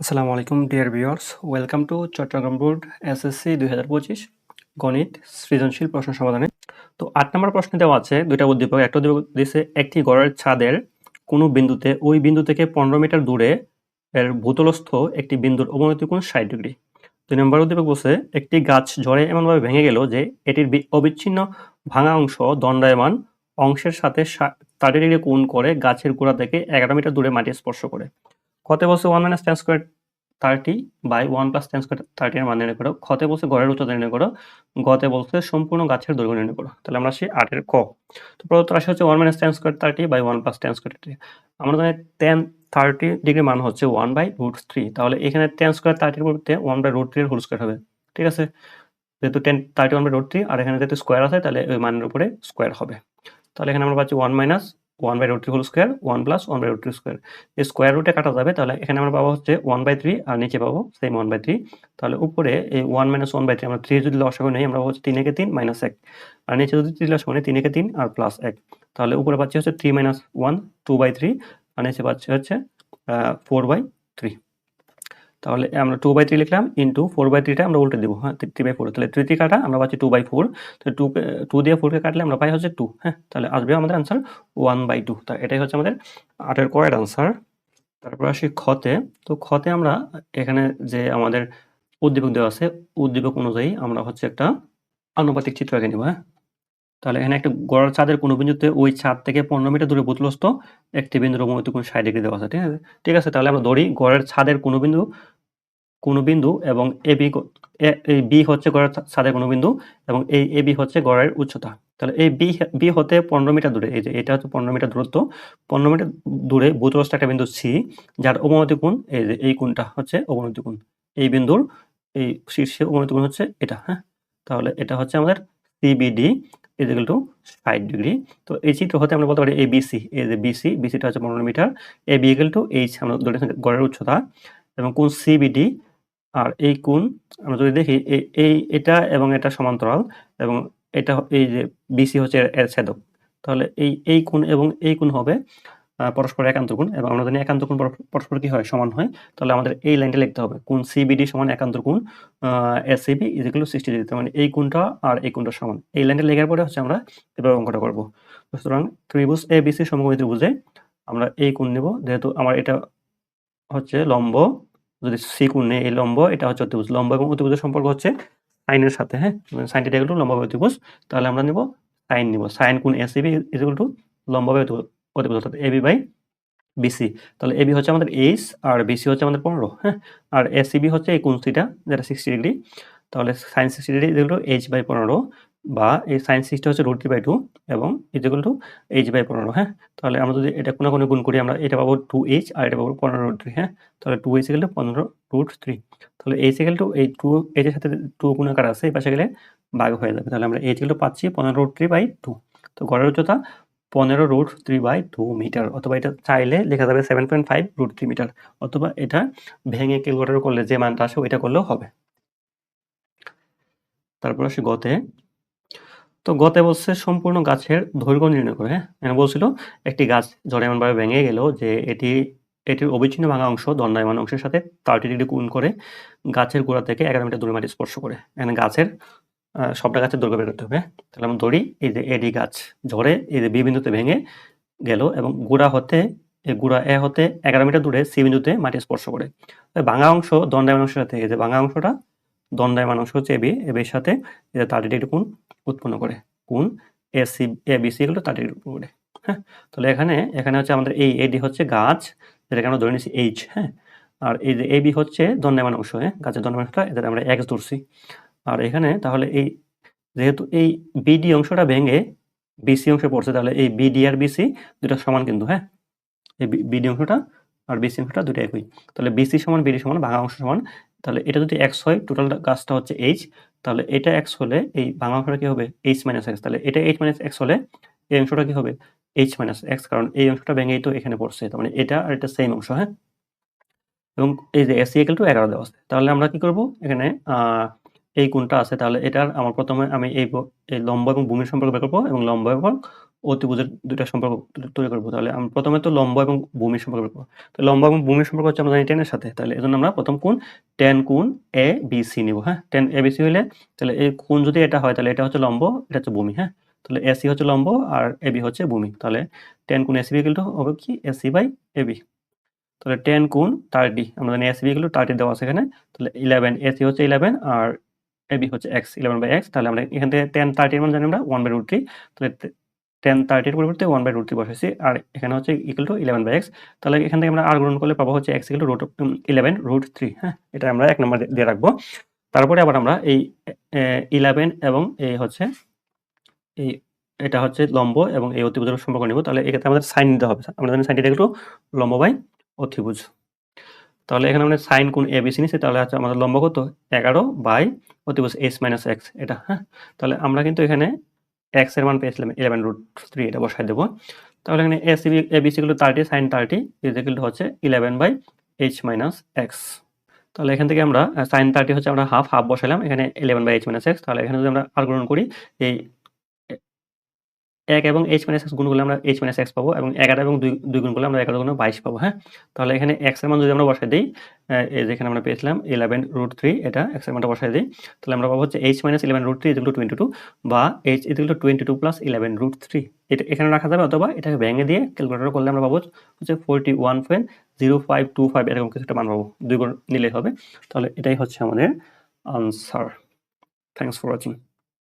আসসালামু আলাইকুম, dear viewers. Welcome to Chattogram board SSC দুই হাজার পঁচিশ গণিত সৃজনশীল প্রশ্ন সমাধানে। তো আট নম্বর প্রশ্নে দেওয়া আছে, দুইটা উদ্দীপক, একটা উদ্দীপক দিয়েছে একটি গড়ের ছাদের কোনো বিন্দুতে, ওই বিন্দু থেকে পনেরো মিটার দূরে এর ভূতলস্থ একটি বিন্দুর অবনতি কোণ ষাট ডিগ্রি। দুই নম্বর উদ্দীপক বলছে, একটি গাছ ঝড়ে এমনভাবে ভেঙে গেল যে এটির অবিচ্ছিন্ন ভাঙা অংশ দণ্ডায়মান অংশের সাথে থার্টি ডিগ্রি কোণ করে গাছের গোড়া থেকে এগারো মিটার দূরে মাটি স্পর্শ করে। কত বলছে one minus tan square thirty by one plus tan square thirty এর মান নির্ণয় করো। খতে বলছে গড়ের উচ্চতা নির্ণয় করো, গতে বলছে সম্পূর্ণ গাছের দৈর্ঘ্য নির্ণয় করো। তাহলে আমরা আসি আটের ক। তো প্রদত্ত রাশি হচ্ছে one minus tan square thirty by one plus tan square thirty আমরা জানি টেন থার্টি ডিগ্রি মান হচ্ছে ওয়ান বাই রুট থ্রি তাহলে এখানে টেন স্কোয়ার থার্টির পরিবর্তে ওয়ান বাই রুট থ্রি এর হোল স্কোয়ার হবে। ঠিক আছে? যেহেতু tan thirty one by root three আর এখানে যেহেতু স্কোয়ার আছে, তাহলে ওই মানের উপরে স্কোয়ার হবে। তাহলে এখানে আমরা পাচ্ছি one minus one by root three whole square one plus one by root three square square রুটে কাটা যাবে, তাহলে এখানে আমরা পাবো হচ্ছে ওয়ান বাই থ্রি আর নিচে পাবো সেম ওয়ান বাই থ্রি তাহলে উপরে এই one minus one by three আমরা থ্রি যদি লসাগু নেই, আমরা হচ্ছে তিন একে তিন মাইনাস এক। আর নিচে যদি থ্রি লস নেই, তিন একে তিন আর প্লাস এক। তাহলে উপরে পাচ্ছি হচ্ছে three minus one two by three আর নিচে পাচ্ছি হচ্ছে ফোর বাই থ্রি তাহলে আমরা টু বাই থ্রি লিখলাম ইন্টু ফোর বাই থ্রিটা আমরা উল্টে দেবো হ্যাঁ থ্রি বাই ফোর তাহলে থ্রি থ্রি কাটা, আমরা পাচ্ছি টু বাই ফোর তো টু টু দিয়ে ফোরকে কাটলে আমরা পাই হচ্ছে টু হ্যাঁ? তাহলে আসবে আমাদের আনসার ওয়ান বাই টু তা এটাই হচ্ছে আমাদের আটের কয়ের আনসার তারপর আসি খতে তো খতে আমরা এখানে যে আমাদের উদ্দীপক দেওয়া আছে, উদ্দীপক অনুযায়ী আমরা হচ্ছে একটা আনুপাতিক চিত্র আগে নিব হ্যাঁ? তাহলে এখানে একটা গড়ার চাঁদের কোনো বিন্দুতে ওই ছাদ থেকে পনেরো মিটার দূরে ভূতলস্থ, একটি বিন্দুর অবনতি কোনো ষাট ডিগ্রি দেওয়া আছে, ঠিক আছে? ঠিক আছে, তাহলে আমরা ধরি গড়ের ছাদের কোনো বিন্দু কোনো বিন্দু এবং এ বি এই বি হচ্ছে গড়ের ছাদের কোনো বিন্দু এবং এই এ বি হচ্ছে গড়ের উচ্চতা। তাহলে এই বি বি হতে পনেরো মিটার দূরে, এই যে এটা হচ্ছে পনেরো মিটার দূরত্ব, পনেরো মিটার দূরে ভূতলস্থ একটা বিন্দু সি, যার অবনতি কোণ, এই যে এই কোণটা হচ্ছে অবনতি কোণ। এই বিন্দুর এই শীর্ষে অবনতি কোণ হচ্ছে এটা হ্যাঁ? তাহলে এটা হচ্ছে আমাদের সিবিডি ইকুয়াল টু ষাট ডিগ্রি। তো এই চিত্র হতে আমরা বলতে পারি এ বিসি এই যে বিসি বিসিটা হচ্ছে পনেরো metre. A B equal to H আমরা গড়ের উচ্চতা এবং কোণ সিবিডি আর এই কোণ, আমরা যদি দেখি এই, এটা এবং এটা সমান্তরাল এবং এটা এই যে বিসি হচ্ছে এর- ছেদক। তাহলে এই এই কোণ এবং এই কোণ হবে পরস্পর একান্ত কোণ এবং আমরা জানি একান্ত কোণ পরস্পর- কি হয়? সমান হয়। তাহলে আমাদের এই লাইনটা লিখতে হবে। কোণ সিবিডি সমান একান্ত কোণ ACB is equal to sixty degree তার মানে এই কোণটা আর এই কোণটা সমান। এই লাইনটা লেখার পরে হচ্ছে আমরা এভাবে অঙ্কটা করব। সুতরাং ত্রিভুজ এ বিসি সমকোণী ত্রিভুজে আমরা এই কোণ নেব। যেহেতু আমার এটা হচ্ছে লম্ব যদি সি কোণ এই লম্ব, এটা হচ্ছে অতিভুজ। লম্ব এবং অতিভুজের সম্পর্ক হচ্ছে সাইনের সাথে হ্যাঁ? সাইন থিটা ইকুয়াল টু অতিভুজ। তাহলে আমরা নিব সাইন নিব। সাইন কোণ এসিবি ইজ ইকুয়াল টু লম্ব বাই অতিভুজ অর্থাৎ এবি বাই বিসি তাহলে এবি হচ্ছে আমাদের এইচ আর বিসি হচ্ছে আমাদের পনেরো হ্যাঁ? আর এসিবি হচ্ছে এই কোণ থিটা যেটা সিক্সটি ডিগ্রি তাহলে sine sixty degree is two H by পনেরো। বা এই সাইন সিক্সটি হচ্ছে রুট থ্রি বাই টু এবং is equal to H by পনেরো হ্যাঁ? তাহলে আমরা যদি এটা কোনো কোনো গুণ করি, আমরা এটা পাবো টু এইচ আর এটা পাবো পনেরো রুট থ্রি হ্যাঁ? তাহলে টু এইচ গেলে পনেরো রুট থ্রি তাহলে এইচ গেল টু এই টু এইচের সাথে টু গুণাকার আছে, এই পাশে গেলে ভাগ হয়ে যাবে। তাহলে আমরা এইচ গেলে পাচ্ছি পনেরো রুট থ্রি বাই টু তো গড়ের উচ্চতা পনেরো root three by two metre অথবা এটা চাইলে লেখা যাবে seven point five root three metre অথবা এটা ভেঙে ক্যালকুলেটর করলে যে মানটা আসে ওইটা করলেও হবে। তারপর আসি গতে তো গতে বলছে সম্পূর্ণ গাছের দৈর্ঘ্য নির্ণয় করে হ্যাঁ? এখানে বলছিল একটি গাছ ঝড়ে এমনভাবে ভেঙে গেল যে এটি, এটির অবিচ্ছিন্ন ভাঙা অংশ দণ্ডায়মান অংশের সাথে থার্টি ডিগ্রি কোণ করে গাছের গোড়া থেকে এগারো মিটার দূরে মাটি স্পর্শ করে। এখানে গাছের সবটা গাছের দৈর্ঘ্য বের করতে হবে হ্যাঁ? তাহলে আমরা ধরি এই যে এডি গাছ ঝড়ে এই যে বি বিন্দুতে ভেঙে গেল এবং গোড়া হতে এই গোড়া এ হতে এগারো মিটার দূরে সি বিন্দুতে মাটি স্পর্শ করে। ভাঙা অংশ দণ্ডায়মান অংশের সাথে, এই যে ভাঙা অংশটা দণ্ডায়মান অংশ হচ্ছে এবি এবির সাথে এই যে থার্টি ডিগ্রি কোণ উৎপন্ন করে। কোন? A C A B C এগুলো উৎপন্ন করে হ্যাঁ? তাহলে এখানে এখানে হচ্ছে আমাদের এই এডি হচ্ছে গাছ, যেটাকে আমরা ধরে নিচ্ছি এইচ হ্যাঁ? আর এই যে এবি হচ্ছে দণ্ডায়মান অংশ হ্যাঁ? গাছের দণ্ডায়মান অংশটা, এদের আমরা এক্স ধরছি। আর এখানে তাহলে এই, যেহেতু এই বিডি অংশটা ভেঙে বিসি অংশে পড়ছে, তাহলে এই বিডি আর বিসি দুটো সমান কিন্তু হ্যাঁ? এই বিডি অংশটা আর বিসি অংশটা দুটো একই। তাহলে বিসি সমান বিডি সমান, ভাঙা অংশ সমান, তাহলে এটা যদি এক্স হয় টোটাল গাছটা হচ্ছে এইচ তাহলে এটা এক্স হলে এই ভাঙা অংশটা কি হবে? এইচ মাইনাস এক্স তাহলে এটা এইচ মাইনাস এক্স হলে এই অংশটা কি হবে? এইচ মাইনাস এক্স কারণ এই অংশটা ভেঙেই তো এখানে পড়ছে। তার মানে এটা আর এটা সেম অংশ হ্যাঁ? এবং এই যে এসি একেল টু এগারো দেওয়া আছে। তাহলে আমরা কি করব? এখানে এই কোনটা আছে। তাহলে এটার আমার প্রথমে আমি এই লম্বা এই লম্ব এবং ভূমির সম্পর্ক বের করব এবং লম্ব এবং অতিভুজের দুইটা সম্পর্ক তৈরি করব। তাহলে আমরা প্রথমে তো লম্ব এবং ভূমির সম্পর্ক করব। তো লম্ব এবং ভূমির সম্পর্ক হচ্ছে আমরা জানি টেনের সাথে। তাহলে এজন্য আমরা প্রথম কোন টেন কোন এ বি সি নিব হ্যাঁ? টেন এ বি সি হলে তাহলে এই কোন যদি এটা হয়, তাহলে এটা হচ্ছে লম্ব, এটা হচ্ছে ভূমি হ্যাঁ? তাহলে এসি হচ্ছে লম্ব আর এবি হচ্ছে ভূমি। তাহলে টেন কোণ এসি বিকেল হবে কি? এসি বাই এবি তাহলে টেন কোন থার্টি, আমরা জানি এসি বিকেল থার্টি দেওয়া আছে এখানে। তাহলে ইলেভেন এসি হচ্ছে ইলেভেন আর এবি হচ্ছে এক্স ইলেভেন বাই এক্স তাহলে আমরা এখান থেকে টেন থার্টির মানে জানি আমরা ওয়ান বাই রুট থ্রি তাহলে টেন থার্টির পরিবর্তে ওয়ান বাই রুট থ্রি বসেছি আর এখানে হচ্ছে equal to eleven by X তাহলে এখান থেকে আমরা আর গ্রহণ করলে পাবো হচ্ছে x equal to root eleven root three হ্যাঁ? এটা আমরা এক নম্বর দিয়ে রাখব। তারপরে আবার আমরা এই ইলেভেন এবং এই হচ্ছে, এই, এটা হচ্ছে লম্ব এবং এই অতিভুজের সম্পর্ক নিব, তাহলে এক্ষেত্রে আমাদের সাইন নিতে হবে। আমরা জানি সাইনটি একটু লম্ব বাই অতিভুজ। তাহলে এখানে আমরা সাইন কোন এ বিসি নিচ্ছি তাহলে হচ্ছে আমাদের লম্ব কত? এগারো বাই অতিভুজ এস মাইনাস এক্স এটা হ্যাঁ? তাহলে আমরা কিন্তু এখানে এক্সের মান পেয়েছিলাম ইলেভেন রুট থ্রি এটা বসাই দেবো। তাহলে এখানে এস এ বি সিগুলো থার্টি সাইন থার্টি ইজিকুল হচ্ছে eleven by H minus X তাহলে এখান থেকে আমরা সাইন থার্টি হচ্ছে আমরা হাফ হাফ বসালাম এখানে eleven by H minus X তাহলে এখানে যদি আমরা আর গ্রহণ করি, এই এক এবং এইচ মাইনাস এক্স গুণ করলে আমরা এইচ মাইনাস এক্স পাবো এবং এগারো এবং দুই দুই গুণ করলে আমরা এগারো গুণ বাইশ পাবো হ্যাঁ? তাহলে এখানে এক্সের মান যদি আমরা বসাই দিই যেখানে আমরা পেয়েছিলাম ইলেভেন রুট থ্রি এটা এক্সের মানটা বসাই দিই, তাহলে আমরা পাবো হচ্ছে H minus eleven root three equal to twenty two বা H equal to twenty two plus eleven root three এটা এখানে রাখা যাবে অথবা এটাকে ভেঙে দিয়ে ক্যালকুলেটর করলে আমরা পাবো হচ্ছে forty one point zero five two five এরকম কিছু একটা মান পাবো। দুই গুণ নিলেই হবে। তাহলে এটাই হচ্ছে আমাদের আনসার থ্যাংকস ফর ওয়াচিং